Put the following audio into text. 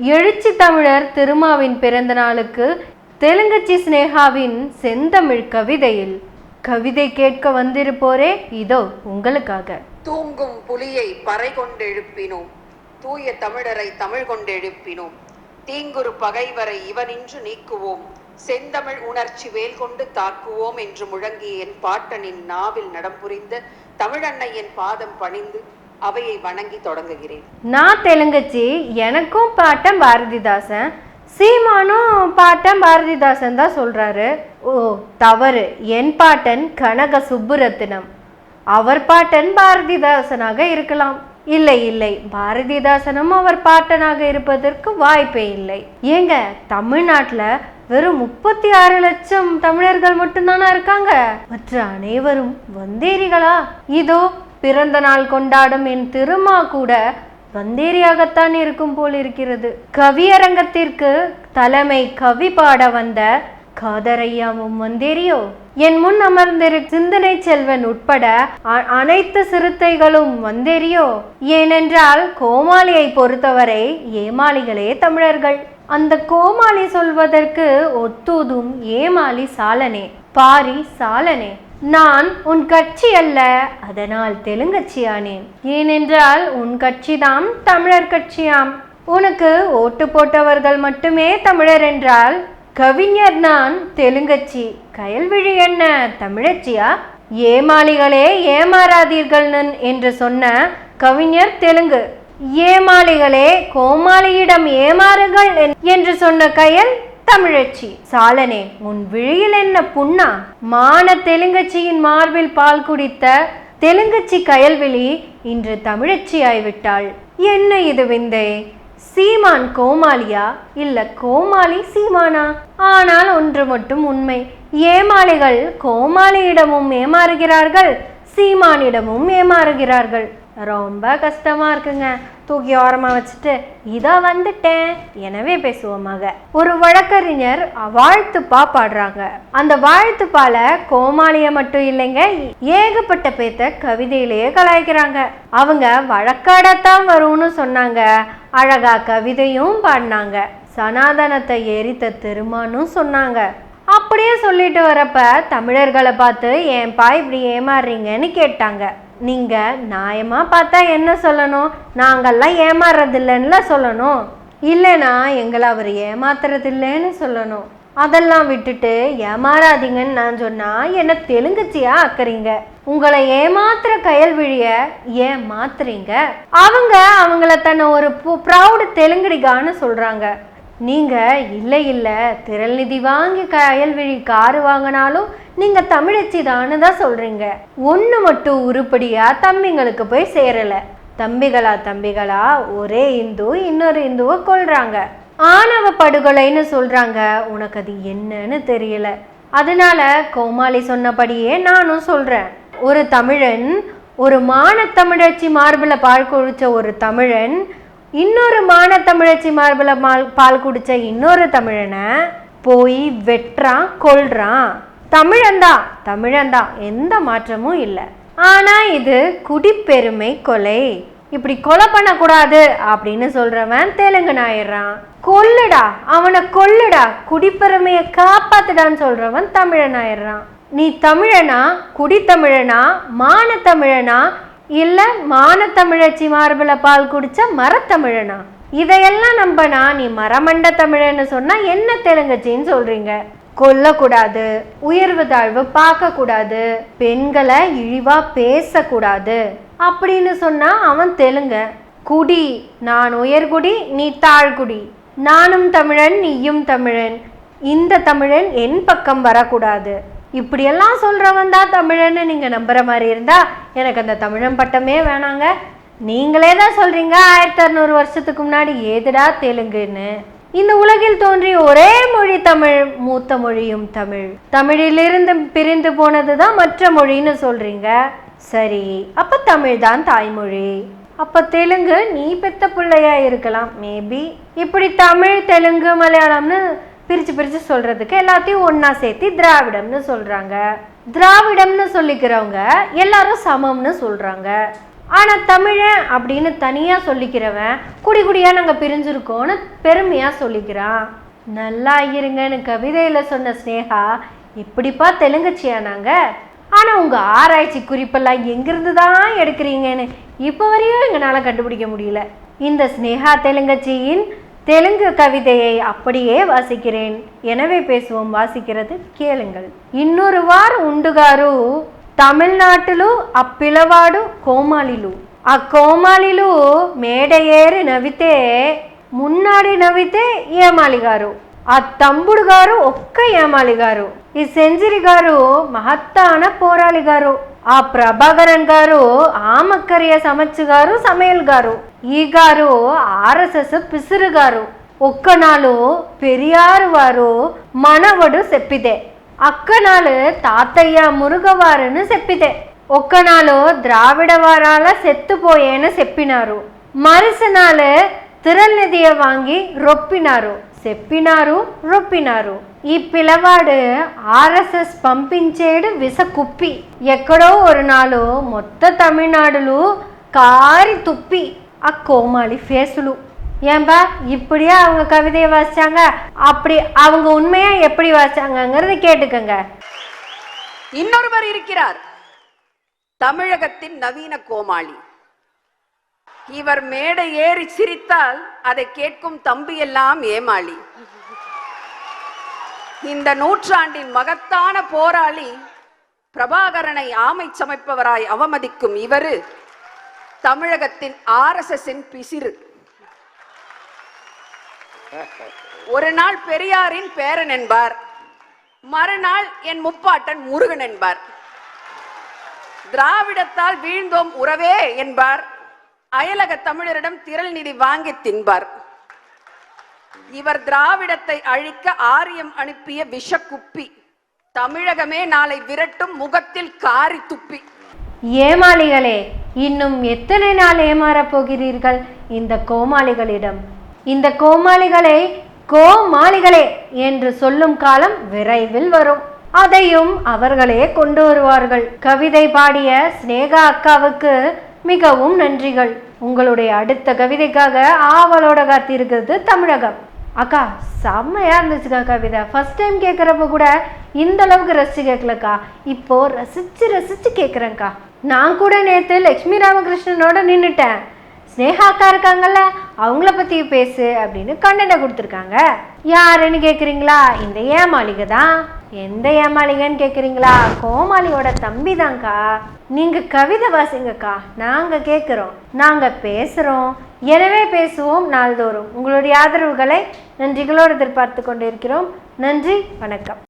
எழுச்சி தமிழர் திருமாவின் பிறந்த நாளுக்கு தெலுங்கச்சி சினேகாவின் செந்தமிழ் கவிதையில். கவிதை கேட்க வந்திருப்போரே இதோ உங்களுக்காக. தூங்கும் புலியை பறை கொண்டெழுப்பினோம் தூய தமிழரை தமிழ் கொண்டெழுப்பினோம் தீங்குரு பகைவரை இவனின்று நீக்குவோம். செந்தமிழ் உணர்ச்சி வேல் கொண்டு தாக்குவோம் என்று முழங்கிய என் பாட்டனின் நாவில் நடம்புரிந்த தமிழன்னையின் பாதம் பணிந்து அவையை வணங்கி தொடங்குகிறேன். நான் தெலுங்கச்சி எனக்கும் பாட்டன் பாரதிதாசன் சீமானும் பாட்டன் பாரதிதாசன் தான் சொல்றாரு. ஓ தவறு. என் பாட்டன் கனக சுப்புரத்தினம் அவர் பாட்டன் பாரதிதாசனாக இருக்கலாம். இல்லை இல்லை. பாரதிதாசனும் அவர் பாட்டனாக இருப்பதற்கு வாய்ப்பே இல்லை. ஏங்க தமிழ்நாட்டில் வெறும் முப்பத்தி ஆறு லட்சம் தமிழர்கள் மட்டும்தானா இருக்காங்க? மற்ற அனைவரும் வந்தேரிகளா? இதோ பிறந்த நாள் கொண்டாடும் என் திருமா கூட வந்தேரியாகத்தான் இருக்கும் போல் இருக்கிறது. கவியரங்கத்திற்கு தலைமை கவி பாட வந்த காதரையாவும் வந்தேரியோ? என் முன் அமர்ந்திரு சிந்தனை செல்வன் உட்பட அனைத்து சிறுத்தைகளும் வந்தேரியோ? ஏனென்றால் கோமாளியை பொறுத்தவரை ஏமாளிகளே தமிழர்கள். அந்த கோமாளி சொல்வதற்கு ஒத்தூதும் ஏமாளி சாலனே பாரி சாலனே. நான் உன் கட்சி அல்ல அதனால் தெலுங்கட்சியானேன் ஏனென்றால் உன் கட்சிதான் தமிழர் கட்சியாம். உனக்கு ஓட்டு போட்டவர்கள் மட்டுமே தமிழர் என்றால் கவிஞர் நான் தெலுங்கச்சி கயல்விழி என்ன தமிழச்சியா ஏமாளிகளே ஏமாறாதீர்கள் என்று சொன்ன கவிஞர் தெலுங்கு. ஏமாளிகளே கோமாளியிடம் ஏமாறுகள் என்- என்று சொன்ன கயல் தமிழச்சி சாலனே உன் விழியில் என்ன புண்ணா? மான தெலுங்கச்சியின் மார்பில் பால் குடித்த தெலுங்கச்சி கயல்விழி இன்று தமிழச்சி ஆய்விட்டாள் என்ன இது விந்தை? சீமான் கோமாளியா? இல்ல கோமாளி சீமானா? ஆனால் ஒன்று மட்டும் உண்மை. ஏமாளிகள் கோமாளியிடமும் ஏமாறுகிறார்கள் சீமானிடமும் ஏமாறுகிறார்கள். ரொம்ப கஷ்டமா இருக்குங்க. தூக்கி ஓரமாக வச்சுட்டு இதோ வந்துட்டேன். எனவே பேசுவோமாக ஒரு வழக்கறிஞர் வாழ்த்துப்பா பாடுறாங்க. அந்த வாழ்த்துப்பால கோமாளிய மட்டும் இல்லைங்க ஏகப்பட்ட பேத்த கவிதையிலேயே கலாய்க்கிறாங்க. அவங்க வழக்காடத்தான் வரும்னு சொன்னாங்க. அழகா கவிதையும் பாடினாங்க. சனாதனத்தை எரித்த திருமானும் சொன்னாங்க. அப்படியே சொல்லிட்டு வரப்ப தமிழர்களை பார்த்து ஏன்பா இப்படி ஏமாறுறீங்கன்னு கேட்டாங்க. நீங்கள் நியாயமாக பார்த்தா என்ன சொல்லணும்? நாங்கெல்லாம் ஏமாறுறதில்லைன்னுல சொல்லணும். இல்லைனா எங்களை அவர் ஏமாத்துறதில்லைன்னு சொல்லணும். அதெல்லாம் விட்டுட்டு ஏமாறாதீங்கன்னு நான் சொன்னால் என்ன தெலுங்குச்சியா ஆக்குறீங்க? உங்களை ஏமாத்துற கயல்விழிய ஏன் மாத்துறீங்க? அவங்க அவங்கள தன்னை ஒரு ப்ரௌடு தெலுங்குடிகான்னு சொல்கிறாங்க நீங்கள் இல்லை இல்லை திரள்நிதி வாங்கி கயல்விழி காரு வாங்கினாலும் நீங்கள் தமிழச்சி தான்னு தான் சொல்கிறீங்க ஒன்று மட்டும் உருப்படியாக தம்பிங்களுக்கு போய் சேரலை. தம்பிகளா தம்பிகளா ஒரே இந்து இன்னொரு இந்துவை கொல்றாங்க. ஆணவ படுகொலைன்னு சொல்றாங்க. உனக்கு அது என்னன்னு தெரியல. அதனால கோமாளி சொன்னபடியே நானும் சொல்றேன். ஒரு தமிழன் ஒரு மானத்தமிழச்சி மார்பில் பால் கொழிச்ச ஒரு தமிழன் இன்னொரு மானத்தமிழச்சி மார்பில் மால் பால் குடித்த இன்னொரு தமிழனை போய் வெட்டுறான் கொள்றான் தமிழன்தான் தமிழன்தான் எந்த மாற்றமும் இல்லை. ஆனால் இது குடிப்பெருமை கொலை. இப்படி கொலை பண்ணக்கூடாது அப்படின்னு சொல்றவன் தெலுங்கு ஆயிடுறான் கொல்லுடா அவனை கொல்லுடா குடிப்பெருமையை காப்பாத்துடான்னு சொல்றவன் தமிழன் ஆயிடுறான் நீ தமிழனா குடித்தமிழனா மானத்தமிழனா இல்லை மானத்தமிழச்சி மார்பில் பால் குடித்த மரத்தமிழனா? இதையெல்லாம் நம்பனா நீ மரமண்ட தமிழன்னு சொன்னால் என்ன தெலுங்கச்சின்னு சொல்கிறீங்க கொல்லக்கூடாது உயர்வு தாழ்வு பார்க்கக்கூடாது பெண்களை இழிவாக பேசக்கூடாது அப்படின்னு சொன்னால் அவன் தெலுங்க. குடி நான் உயர்குடி நீ தாழ்குடி நானும் தமிழன் நீயும் தமிழன். இந்த தமிழன் என் பக்கம் வரக்கூடாது. இப்படியெல்லாம் சொல்கிறவன் தான் தமிழன்னு நீங்கள் நம்புகிற மாதிரி இருந்தால் எனக்கு அந்த தமிழன் பட்டமே வேணாங்க. நீங்களே தான் சொல்கிறீங்க ஆயிரத்தி அறநூறு வருஷத்துக்கு முன்னாடி ஏதுடா தெலுங்குன்னு. இந்த உலகில் தோன்றிய ஒரே மொழி தமிழ் மூத்த மொழியும் தமிழ். தமிழிலிருந்து பிரிந்து போனதுதான் மற்ற மொழின்னு சொல்றீங்க. சரி அப்போ தமிழ் தான் தாய்மொழி. அப்போ தெலுங்கு நீ பெத்த பிள்ளையா இருக்கலாம் மேபி இப்படி தமிழ் தெலுங்கு மலையாளம்னு பிரித்து பிரித்து சொல்கிறதுக்கு எல்லாத்தையும் ஒன்றா சேர்த்து திராவிடம்னு சொல்கிறாங்க திராவிடம்னு சொல்லிக்கிறவங்க எல்லாரும் சமம்னு சொல்கிறாங்க ஆனால் தமிழன் அப்படின்னு தனியாக சொல்லிக்கிறவன் குடி குடியாக நாங்கள் பிரிஞ்சிருக்கோம்னு பெருமையாக சொல்லிக்கிறான். நல்லா இருங்கன்னு கவிதையில் சொன்ன ஸ்னேகா இப்படிப்பா தெலுங்குச்சியா நாங்கள் ஆனால் உங்கள் ஆராய்ச்சி குறிப்பெல்லாம் எங்கிருந்து தான் எடுக்கிறீங்கன்னு இப்போ வரையும் எங்களால் கண்டுபிடிக்க முடியல. இந்த ஸ்னேகா தெலுங்கச்சியின் தெலுங்கு கவிதையை அப்படியே வாசிக்கிறேன் எனவே பேசுவோம் வாசிக்கிறது கேளுங்கள் இன்னொரு వారు ఉండుగారు తమిళనాటులు అప్పిలవాడు కోమాలిలు ఆ కోమాలిలు మేడ ఏరి నవ్వితే మున్నాడి నవ్వితే ఏమాలి గారు ఆ తమ్ముడు గారు ఒక్క ఏమాలి గారు ఈ సెంచరీ గారు మహత్తాన పోరాళి గారు ఆ ప్రభాకరన్ గారు ఆమక్కరియ సమచ్చు గారు సమయల్ గారు. ఈ గారు ఆర్ఎస్ఎస్ పిసురు గారు. ఒక్కనాలు పెరియారు వారు మనవడు చెప్పితే అక్కనాలు తాతయ్య మురుగవారును చెప్పితే ఒక్కనాలు ద్రావిడ వారాల సెత్తుపోయేన చెప్పినారు మరుసనాలు తిరల్నిధియ వాంగి రొప్పినారు. చెప్పినారు రొప్పినారు. ఈ పిల్లవాడు ఆర్ఎస్ఎస్ పంపించేడు విస కుప్పి ఎక్కడో ఒకనాడు మొత్త తమిళనాడులు కారి తుప్పి ఆ கோமாளி ஃபேஸுலு ஏன்பா இப்படியே அவங்க கவிதையை வாசிச்சாங்க? அப்படி அவங்க உண்மையா எப்படி வாசிச்சாங்கங்கிறத கேட்டுக்கங்க. இன்னொருவர் இருக்கிறார். தமிழகத்தின் நவீன கோமாளி. இவர் மேடை ஏறி சிரித்தால் அதை கேட்கும் தம்பி எல்லாம் ஏமாளி. இந்த நூற்றாண்டின் மகத்தான போராளி பிரபாகரனை ஆமை சமைப்பவராய் அவமதிக்கும் இவரு தமிழகத்தின் ஆர்எஸ்எஸ்ஸின் பிசிறு. ஒரு நாள் பெரியாரின் பேரன் என்பார். மறுநாள் என் முப்பாட்டன் முருகன் என்பார். திராவிடத்தால் வீழ்ந்தோம் உறவே என்பார். அயலக தமிழரிடம் திரள் நிதி வாங்கி தின்பார். இவர் திராவிடத்தை அழிக்க ஆரியம் அனுப்பிய விஷக்குப்பி. தமிழகமே நாளை விரட்டும் முகத்தில் காரி துப்பி. ஏமாளிகளே இன்னும் எத்தனை நாள் ஏமாறப் போகிறீர்கள் இந்த கோமாளிகளிடம்? இந்த கோமாளிகளை கோமாளிகளே என்று சொல்லும் காலம் விரைவில் வரும். அதையும் அவர்களே கொண்டு வருவார்கள். கவிதை பாடிய ஸ்னேகா அக்காவுக்கு மிகவும் நன்றிகள். உங்களுடைய அடுத்த கவிதைக்காக ஆவலோட காத்திருக்கிறது தமிழகம். அக்கா செம்மையாக இருந்துச்சுக்கா கவிதை. ஃபர்ஸ்ட் டைம் கேட்குறப்ப கூட இந்த அளவுக்கு ரசிச்சு கேட்கலக்கா இப்போ ரசிச்சு ரசிச்சு கேட்குறேன்க்கா நான் கூட நேற்று லக்ஷ்மி ராமகிருஷ்ணனோட நின்றுட்டேன் ஸ்னேகா அக்கா இருக்காங்கல்ல அவங்கள பற்றி பேசு அப்படின்னு கண்டனை கொடுத்துருக்காங்க. யாருன்னு கேட்குறீங்களா இந்த ஏன் மாளிகை தான். எந்த ஏமாளிகன்னு கேட்குறீங்களா கோமாளியோட தம்பி தான்க்கா நீங்கள் கவிதை வாசிங்கக்கா. நாங்கள் கேட்குறோம் நாங்கள் பேசுகிறோம் எனவே பேசுவோம் நாள்தோறும். உங்களுடைய ஆதரவுகளை நன்றிகளோடு எதிர்பார்த்து கொண்டிருக்கிறோம். நன்றி வணக்கம்.